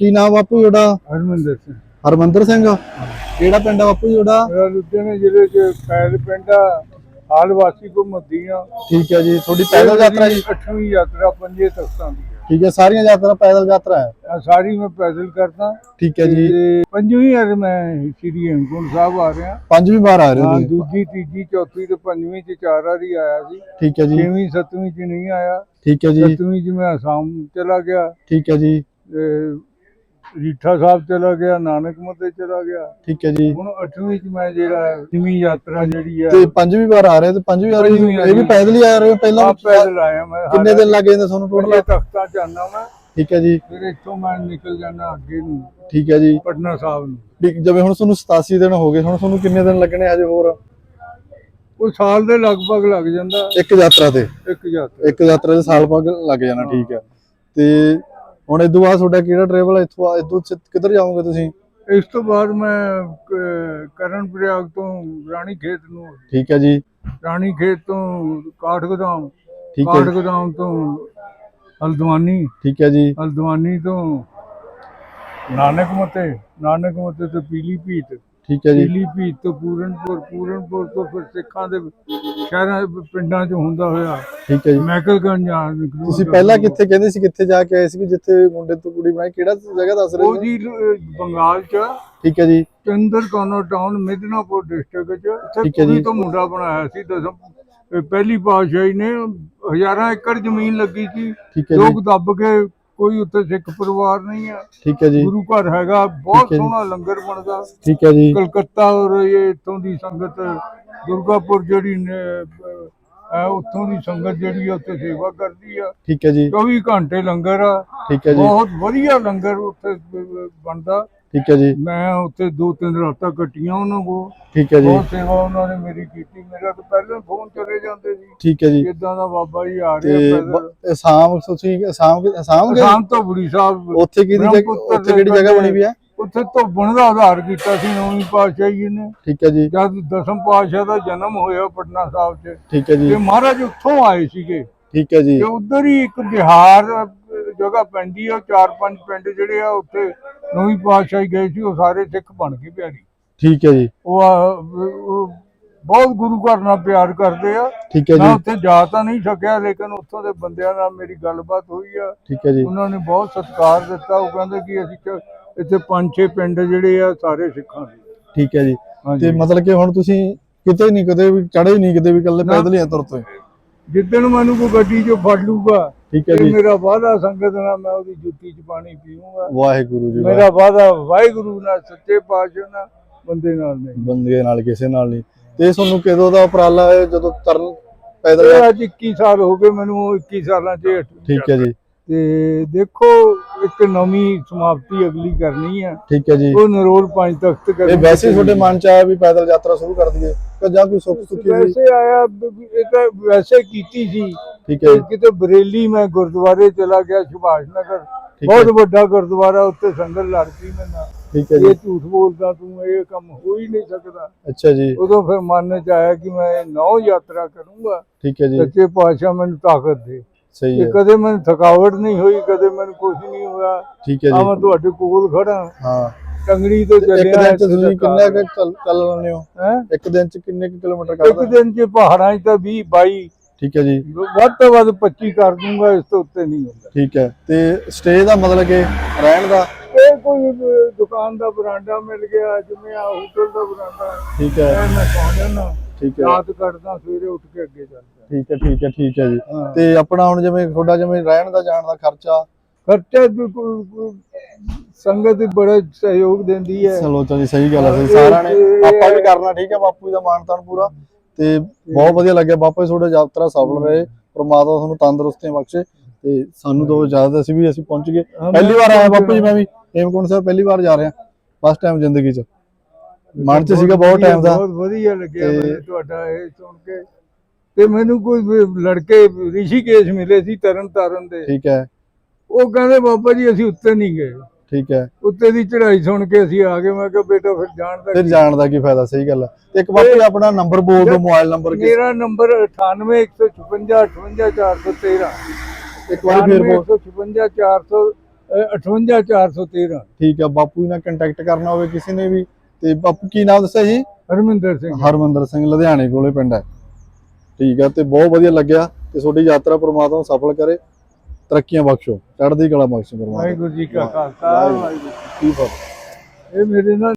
ਕੀ ਨਾਮ ਬਾਪੂ ਤੁਹਾਡਾ? ਹਰਮੰਦਰ ਸਿੰਘ। ਹਰਮੰਦਰ ਸਿੰਘ। ਕਿਹੜਾ ਪਿੰਡ ਆ ਬਾਪੂ ਜੀ ਤੁਹਾਡਾ? ਮੇਰਾ ਲੁਧਿਆਣੇ ਜ਼ਿਲ੍ਹੇ ਚ ਪੈਲ ਪਿੰਡ ਆ। ਹਾਲ ਵਾਸੀ ਕੋ ਮੱਦੀਆਂ ਠੀਕ ਹੈ ਜੀ। ਤੁਹਾਡੀ ਪੈਦਲ ਯਾਤਰਾ ਜੀ? ਅੱਠਵੀਂ ਯਾਤਰਾ ਪੰਜੇ ਤਖਤਾਂ ਦੀ ਹੈ ਠੀਕ ਹੈ ਸਾਰੀਆਂ ਯਾਤਰਾ ਪੈਦਲ ਯਾਤਰਾ ਹੈ? ਸਾਰੀ ਮੈਂ ਪੈਦਲ ਕਰਦਾ। ਠੀਕ ਹੈ ਜੀ। ਪੰਜਵੀਂ ਵਾਰ ਮੈਂ ਸ੍ਰੀ ਹੇਮਕੁੰਟ ਸਾਹਿਬ ਆ ਰਿਹਾ। ਪੰਜਵੀਂ ਵਾਰ ਆ ਰਹੇ ਹੋ ਦੂਜੀ ਤੀਜੀ ਚੌਥੀ ਤੇ ਪੰਜਵੀਂ ਚ ਚਾਰ ਵਾਰੀ ਆਇਆ ਸੀ। ਠੀਕ ਹੈ ਜੀ। ਛੇਵੀਂ ਸੱਤਵੀਂ ਚ ਨਹੀਂ ਆਇਆ। ਠੀਕ ਹੈ ਜੀ। ਸੱਤਵੀਂ ਚ ਮੈਂ ਅਸਾਮ ਚਲਾ ਗਿਆ। ਠੀਕ ਹੈ ਜੀ। ਰੀਠਾ ਸਾਹਿਬ ਚਲਾ ਗਿਆ ਨਾਨਕ ਮਤੇ ਚਲਾ ਗਿਆ। ਠੀਕ ਹੈ ਜੀ। ਹੁਣ ਅੱਠਵੀਂ ਚ ਮੈਂ ਜਿਹੜਾ ਪੰਜਵੀਂ ਯਾਤਰਾ ਜਿਹੜੀ ਆ ਤੇ ਪੰਜਵੀਂ ਵਾਰ ਆ ਰਹੇ ਤੇ ਪੰਜਵੀਂ ਵਾਰ ਪੰਜਵੀਂ ਇਹ ਵੀ ਪੈਦਲ ਹੀ ਆ ਰਹੇ ਹੋ? ਪਹਿਲਾਂ ਪੈਦਲ ਆਇਆ ਮੈਂ ਕਿੰਨੇ ਦਿਨ ਲੱਗੇ ਨੇ ਤੁਹਾਨੂੰ ਟੋਟਲ ਤਖਤਾਂ ਆਉਂਦਾ ਮੈਂ। ਠੀਕ ਹੈ ਜੀ। ਫਿਰ ਇੱਥੋਂ ਮੈਂ ਨਿਕਲ ਜਾਣਾ ਅੱਗੇ ਨੂੰ ਠੀਕ ਹੈ ਜੀ। ਪਟਨਾ ਸਾਹਿਬ ਨੂੰ। ਵੀ ਜਿਵੇਂ ਹੁਣ ਤੁਹਾਨੂੰ 87 ਦਿਨ ਹੋ ਗਏ ਹੁਣ ਤੁਹਾਨੂੰ ਕਿੰਨੇ ਦਿਨ ਲੱਗਣੇ ਹਜੇ ਹੋਰ? ਉਹ ਸਾਲ ਦੇ ਲਗਭਗ ਲੱਗ ਜਾਂਦਾ। ਇੱਕ ਯਾਤਰਾ ਤੇ। ਇੱਕ ਯਾਤਰਾ। ਇੱਕ ਯਾਤਰਾ ਦੇ ਸਾਲ ਬਾਅਦ ਲੱਗ ਜਾਣਾ ਠੀਕ ਹੈ। ਤੇ ਹੁਣ ਇਦੋਂ ਬਾਅਦ ਤੁਹਾਡਾ ਕਿਹੜਾ ਟਰੈਵਲ ਇੱਥੋਂ ਇਦੋਂ ਕਿੱਧਰ ਜਾਓਗੇ ਤੁਸੀਂ? ਇਸ ਤੋਂ ਬਾਅਦ ਮੈਂ ਕ- ਕਰਨ ਪ੍ਰਯਾਗ ਤੋਂ ਰਾਣੀ ਖੇਤ ਨੂੰ। ਠੀਕ ਹੈ ਜੀ। ਰਾਣੀ ਖੇਤ ਤੋਂ ਕਾਠਗੋਦਾਮ। ਠੀਕ ਹੈ। ਕਾਠਗੋਦਾਮ ਤੋਂ ਹਲਦਵਾਨੀ। ਠੀਕ ਹੈ ਜੀ। ਹਲਦਵਾਨੀ ਤੋਂ ਨਾਨਕ ਮਤੇ ਨਾਨਕ ਮਤੇ ਤੋਂ ਪੀਲੀ ਭੀਤ ਠੀਕ ਹੈ ਜੀ। ਪੀਲੀ ਭੀਤ ਤੋਂ ਪੂਰਨਪੁਰ ਪੂਰਨਪੁਰ ਤੋਂ ਫਿਰ ਸਿੱਖਾਂ ਦੇ ਸ਼ਹਿਰਾਂ ਪਿੰਡਾਂ 'ਚ ਹੁੰਦਾ ਹੋਇਆ। ਠੀਕ ਹੈ ਜੀ। ਮੈਕਲਗੰਜ ਜਾਣ ਤੁਸੀਂ ਪਹਿਲਾਂ ਕਿੱਥੇ ਕਹਿੰਦੇ ਸੀ ਕਿੱਥੇ ਜਾ ਕੇ ਆਏ ਸੀ ਜਿੱਥੇ ਮੁੰਡੇ ਤੋਂ ਕੁੜੀ ਬਣਾਈ ਕਿਹੜਾ ਜਗ੍ਹਾ ਦੱਸ ਰਹੇ ਉਹ ਹੋ ਜੀ ਬੰਗਾਲ 'ਚ। ਠੀਕ ਹੈ ਜੀ। Chandrakona town Midnapore district 'ਚ। ਠੀਕ ਹੈ ਜੀ। ਤੋਂ ਮੁੰਡਾ ਬਣਾਇਆ ਸੀ ਦਸਮ ਪਹਿਲੀ ਪਾਤਸ਼ਾਹੀ ਨੇ। ਹਜ਼ਾਰਾਂ ਏਕੜ ਜ਼ਮੀਨ ਲੱਗੀ ਸੀ। ਹੈ ਲੋਕ ਦੱਬ ਕੇ ਕੋਈ ਉੱਥੇ ਸਿੱਖ ਪਰਿਵਾਰ ਨਹੀਂ ਆ। ਠੀਕ ਹੈ ਜੀ। ਗੁਰੂ ਘਰ ਹੈਗਾ ਬਹੁਤ ਹੈ। ਸੋਹਣਾ ਲੰਗਰ ਬਣਦਾ। ਠੀਕ ਹੈ ਜੀ। ਕਲਕੱਤਾ ਔਰ ਇਹ ਇੱਥੋਂ ਦੀ ਸੰਗਤ ਦੁਰਗਾਪੁਰ ਜਿਹੜੀ ਨੇ ਅਹ, ਉੱਥੋਂ ਦੀ ਸੰਗਤ ਜਿਹੜੀ ਆ ਉੱਥੇ ਸੇਵਾ ਕਰਦੀ ਆ। ਠੀਕ ਹੈ ਜੀ। 24 ਘੰਟੇ ਲੰਗਰ ਆ। ਠੀਕ ਹੈ ਜੀ। ਬਹੁਤ ਵਧੀਆ ਲੰਗਰ ਉੱਥੇ ਬਣਦਾ। ਠੀਕ ਹੈ ਜੀ। ਮੈਂ ਉੱਥੇ ਦੋ ਤਿੰਨ ਰਾਤਾਂ ਕੱਟੀਆਂ ਉਹਨਾਂ ਕੋ ਠੀਕ ਹੈ ਜੀ। ਬਹੁਤ ਸੇਵਾ ਉਹਨਾਂ ਨੇ ਮੇਰੀ ਕੀਤੀ। ਮੇਰਾ ਤਾਂ ਪਹਿਲਾਂ ਫੋਨ ਚਲੇ ਜਾਂਦੇ ਸੀ। ਠੀਕ ਹੈ ਜੀ। ਇਦਾਂ ਦਾ ਬਾਬਾ ਜੀ ਆ ਤੇ ਰਿਹਾ ਪੈਦਲ ਬ- ਅਸਾਮ ਤੁਸੀਂ ਅਸਾਮ ਅਸਾਮ ਗਏ? ਸ਼ਾਮ ਤੋਂ ਬੁੜੀ ਸਾਹਿਬ ਉੱਥੇ ਕਿਹਦੀ ਜਗ੍ਹਾ ਬ੍ਰਹਮਪੁੱਤਰ ਉੱਥੇ ਕਿਹੜੀ ਜਗ੍ਹਾ ਬਣੀ ਵੀ ਹੈ? ਉੱਥੇ ਧੋਬਣ ਦਾ ਆਧਾਰ ਕੀਤਾ ਸੀ ਨੌਵੀਂ ਪਾਤਸ਼ਾਹੀ ਜੀ ਨੇ। ਠੀਕ ਹੈ ਜੀ। ਜਦ ਦਸਮ ਪਾਤਸ਼ਾਹ ਦਾ ਜਨਮ ਹੋਇਆ ਪਟਨਾ ਸਾਹਿਬ 'ਚ। ਠੀਕ ਹੈ ਜੀ। ਤੇ ਮਹਾਰਾਜ ਉੱਥੋਂ ਆਏ ਸੀਗੇ। ਠੀਕ ਹੈ ਜੀ। ਤੇ ਉਧਰ ਹੀ ਇੱਕ ਬਿਹਾਰ ਜਗ੍ਹਾ ਪੈਂਦੀ ਆ ਚਾਰ ਪੰਜ ਪਿੰਡ ਜਿਹੜੇ ਆ ਉੱਥੇ ਨੌਵੀਂ ਪਾਤਸ਼ਾਹੀ ਗਏ ਸੀ ਉਹ ਸਾਰੇ ਸਿੱਖ ਬਣ ਗਏ ਪਿਆਰੀ। ਠੀਕ ਹੈ ਜੀ। ਉਹ ਬਹੁਤ ਗੁਰੂ ਘਰ ਨਾਲ ਪਿਆਰ ਕਰਦੇ ਆ। ਠੀਕ ਹੈ ਮੈਂ ਜੀ ਉੱਥੇ ਜਾ ਤਾਂ ਨਹੀਂ ਸਕਿਆ ਲੇਕਿਨ ਉੱਥੋਂ ਦੇ ਬੰਦਿਆਂ ਨਾਲ ਮੇਰੀ ਗੱਲਬਾਤ ਹੋਈ ਆ। ਠੀਕ ਹੈ ਜੀ। ਉਹਨਾਂ ਨੇ ਬਹੁਤ ਸਤਿਕਾਰ ਦਿੱਤਾ। ਉਹ ਕਹਿੰਦੇ ਕਿ ਅਸੀਂ ਇੱਥੇ ਪੰਜ ਛੇ ਪਿੰਡ ਜਿਹੜੇ ਆ ਸਾਰੇ ਸਿੱਖਾਂ ਦੇ। ਠੀਕ ਹੈ ਜੀ। ਤੇ ਮਤਲਬ ਕਿ ਹੁਣ ਤੁਸੀਂ ਕਿਤੇ ਨਹੀਂ ਕਦੇ ਵੀ ਚੜੇ ਨਹੀਂ ਕਿਤੇ ਵੀ ਇਕੱਲੇ ਨਾ। ਪੈਦਲ ਹੀ ਤੁਰ ਤੋਂ ਜਿੱਦਣ ਮੈਨੂੰ ਕੋਈ ਗੱਡੀ 'ਚੋਂ ਫੜ ਲੂਗਾ ਠੀਕ ਹੈ ਜੀ। ਮੇਰਾ ਵਾਅਦਾ ਸੰਗਤ ਨਾਲ ਮੈਂ ਉਹਦੀ ਜੁੱਤੀ 'ਚ ਪਾਣੀ ਪੀਊਂਗਾ। ਵਾਹਿਗੁਰੂ ਜੀ ਮੇਰਾ ਵਾਅਦਾ ਵਾਹਿਗੁਰੂ ਨਾਲ ਸੱਚੇ ਪਾਤਸ਼ਾਹ ਨਾਲ ਬੰਦੇ ਨਾਲ ਨਹੀਂ। ਬੰਦੇ ਨਾਲ ਕਿਸੇ ਨਾਲ ਨਹੀਂ। ਤੇ ਤੁਹਾਨੂੰ ਕਦੋਂ ਦਾ ਉਪਰਾਲਾ ਜਦੋਂ ਤਰਨ ਪੈਦਲ ਅੱਜ 21 ਸਾਲ ਹੋ ਗਏ ਮੈਨੂੰ ਉਹ 21 ਸਾਲਾਂ 'ਚ ਠੀਕ ਹੈ ਜੀ। ਤੇ ਦੇਖੋ ਇੱਕ ਨਵੀਂ ਸਮਾਪਤੀ ਅਗਲੀ ਕਰਨੀ ਆ। ਠੀਕ ਹੈ ਜੀ। ਉਹ ਨਰੋਲ ਪੰਜ ਤਖਤ ਇਹ ਵੈਸੇ ਹੀ ਤੁਹਾਡੇ ਮਨ ਚ ਆਇਆ ਵੀ ਪੈਦਲ ਯਾਤਰਾ ਸ਼ੁਰੂ ਕਰ ਦਈਏ ਕਿ ਜਾਂ ਕੋਈ ਸੁੱਖ ਸੁੱਖੀ ਹੋਈ? ਵੈਸੇ ਆਇਆ ਇਹ ਤਾਂ ਵੈਸੇ ਕੀਤੀ ਸੀ। ਠੀਕ ਹੈ। ਕਿਤੇ ਬਰੇਲੀ ਮੈਂ ਗੁਰਦੁਆਰੇ ਚਲਾ ਗਿਆ ਸੁਭਾਸ਼ ਨਗਰ। ਬਹੁਤ ਵੱਡਾ ਗੁਰਦੁਆਰਾ ਉੱਤੇ ਸੰਗਤ ਲੜ ਪਈ ਮੇਰੇ ਨਾਲ। ਠੀਕ ਹੈ ਇਹ ਜੀ ਝੂਠ ਬੋਲਦਾ ਤੂੰ ਇਹ ਕੰਮ ਹੋ ਹੀ ਨਹੀਂ ਸਕਦਾ। ਅੱਛਾ ਜੀ। ਉਦੋਂ ਫਿਰ ਮਨ ਚ ਆਇਆ ਕਿ ਮੈਂ ਨੌ ਯਾਤਰਾ ਕਰੂੰਗਾ। ਠੀਕ ਹੈ ਜੀ। ਸੱਚੇ ਪਾਤਸ਼ਾਹ ਮੈਨੂੰ ਤਾਕਤ ਦੇ। ਸਹੀ ਹੈ। ਕਦੇ ਮੈਨੂੰ ਥਕਾਵਟ ਨਹੀਂ ਹੋਈ ਕਦੇ ਮੈਨੂੰ ਕੁਝ ਨਹੀਂ ਹੋਇਆ। ਠੀਕ ਹੈ ਆ ਮੈਂ ਜੀ ਤੁਹਾਡੇ ਕੋਲ ਖੜਾ। ਹਾਂ। ਟੰਗੜੀ ਤੋਂ ਇੱਕ ਚੱਲਿਆ ਦਿਨ ਚ ਤੁਸੀਂ ਕਿੰਨਾ ਕੁ ਚੱਲ ਲੈਂਦੇ ਹੋ? ਹੈ? ਇੱਕ ਦਿਨ ਚ ਕਿੰਨੇ ਕੁ ਕਿਲੋਮੀਟਰ ਇੱਕ ਕਰਦੇ ਦਿਨ ਚ ਪਹਾੜਾਂ 'ਚ ਤਾਂ 20 22 ਠੀਕ ਹੈ ਜੀ। ਵੱਧ ਤੋਂ ਵੱਧ 25 ਕਰ ਦੂੰਗਾ ਇਸ ਤੋਂ ਉੱਤੇ ਨਹੀਂ ਹੁੰਦਾ। ਠੀਕ ਹੈ। ਤੇ ਸਟੇ ਦਾ ਮਤਲਬ ਕਿ ਰਹਿਣ ਦਾ? ਇਹ ਕੋਈ ਦੁਕਾਨ ਦਾ ਬਰਾਂਡਾ ਮਿਲ ਗਿਆ ਜਿਵੇਂ ਆ ਹੋਟਲ ਦਾ ਬਰਾਂਡਾ। ਠੀਕ ਹੈ। ਮੈਂ ਸੌਂ ਜਾਂਦਾ। ਠੀਕ ਹੈ। ਰਾਤ ਕੱਢਦਾ ਸਵੇਰੇ ਉੱਠ ਕੇ ਅੱਗੇ ਚੱਲਦਾ। ਠੀਕ ਹੈ ਠੀਕ ਹੈ ਠੀਕ ਹੈ ਜੀ। ਹਾਂ। ਤੇ ਆਪਣਾ ਹੁਣ ਜਿਵੇਂ ਤੁਹਾਡਾ ਜਿਵੇਂ ਰਹਿਣ ਦਾ ਜਾਣ ਦਾ ਖਰਚਾ? ਖਰਚਾ ਕੋਈ ਸੰਗਤ ਵੀ ਬੜਾ ਸਹਿਯੋਗ ਦਿੰਦੀ ਹੈ। ਚਲੋ ਚਲੀ ਸਹੀ ਗੱਲ ਹੈ ਸਾਰਿਆਂ ਨੇ ਆਪਾਂ ਵੀ ਕਰਨਾ ਠੀਕ ਹੈ ਬਾਪੂ ਜੀ ਦਾ ਮਾਣ ਤਾਣ ਪੂਰਾ। ਤੇ ਬਹੁਤ ਵਧੀਆ ਲੱਗਿਆ। ਬਾਪੂ ਜੀ ਤੁਹਾਡਾ ਯਾਤਰਾ ਸਫਲ ਰਹੇ। ਪ੍ਰਮਾਤਮਾ ਤੁਹਾਨੂੰ ਤੰਦਰੁਸਤੀਆਂ ਬਖਸ਼ੇ। ਤੇ ਸਾਨੂੰ ਦੋ ਇਜਾਜ਼ਤ ਅਸੀਂ ਵੀ ਅਸੀਂ ਪਹੁੰਚ ਗਏ। ਹਾਂ, ਪਹਿਲੀ ਵਾਰ ਆਇਆ ਬਾਪੂ ਜੀ ਮੈਂ ਵੀ ਹੇਮਕੁੰਟ ਸਾਹਿਬ ਪਹਿਲੀ ਵਾਰ ਜਾ ਰਿਹਾ। ਫਸਟ ਟਾਈਮ ਜ਼ਿੰਦਗੀ 'ਚ। ਮਨ 'ਚ ਸੀਗਾ ਬਹੁਤ ਟਾਈਮ ਦਾ। ਬਹੁਤ ਵਧੀਆ ਲੱਗਿਆ ਮੈਨੂੰ ਤੁਹਾਡਾ ਇਹ ਸੁਣ ਕੇ। ਤੇ ਮੈਨੂੰ ਕੋਈ ਲੜਕੇ ਰਿਸ਼ੀਕੇਸ਼ ਮਿਲੇ ਸੀ ਤਰਨ ਤਾਰਨ ਦੇ। ਠੀਕ ਹੈ। ਉਹ ਕਹਿੰਦੇ ਬਾਬਾ ਜੀ ਅਸੀਂ ਉੱਤੇ ਨਹੀਂ ਗਏ। ਠੀਕ ਹੈ। ਉੱਤੇ ਦੀ ਚੜ੍ਹਾਈ ਸੁਣ ਕੇ ਅਸੀਂ ਆ ਗਏ। ਮੈਂ ਕਿਹਾ ਬੇਟਾ ਫਿਰ ਜਾਣ ਦਾ ਫਿਰ ਜਾਣ ਦਾ ਕੀ ਫਾਇਦਾ? ਸਹੀ ਗੱਲ ਹੈ ਇੱਕ ਬਾਪੂ ਜੀ ਆਪਣਾ ਨੰਬਰ ਬੋਲ ਦਿਓ ਮੋਬਾਈਲ ਨੰਬਰ ਕੀ ਮੇਰਾ ਨੰਬਰ 98156 58413 ਇੱਕ ਵਾਰੀ ਫੇਰ ਬੋਲ। 98156 400 ਇਹ 58413 ਠੀਕ ਆ ਬਾਪੂ ਜੀ ਨਾਲ ਕੰਟੈਕਟ ਕਰਨਾ ਹੋਵੇ ਕਿਸੇ ਨੇ ਵੀ। ਤੇ ਬਾਪੂ ਕੀ ਨਾਮ ਦੱਸਿਆ ਜੀ? ਹਰਮਿੰਦਰ ਸਿੰਘ। ਹਰਮੰਦਰ ਸਿੰਘ ਲੁਧਿਆਣੇ ਕੋਲੇ ਪਿੰਡ ਹੈ। ਠੀਕ ਆ ਤੇ ਬਹੁਤ ਵਧੀਆ ਲੱਗਿਆ ਤੇ ਤੁਹਾਡੀ ਯਾਤਰਾ ਪ੍ਰਮਾਤਮਾ ਸਫਲ ਕਰੇ। ਤਰੱਕੀਆਂ ਬਖਸ਼ੋ ਚੜ੍ਹਦੀ ਕਲਾ ਬਖਸ਼ੋ ਪ੍ਰਮਾਤਮਾ। ਵਾਹਿਗੁਰੂ ਜੀ ਕਾ ਖਾਲਸਾ। ਵਾਹਿਗੁਰੂ ਕੀ ਫਤਿਹ। ਇਹ ਮੇਰੇ ਨਾਲ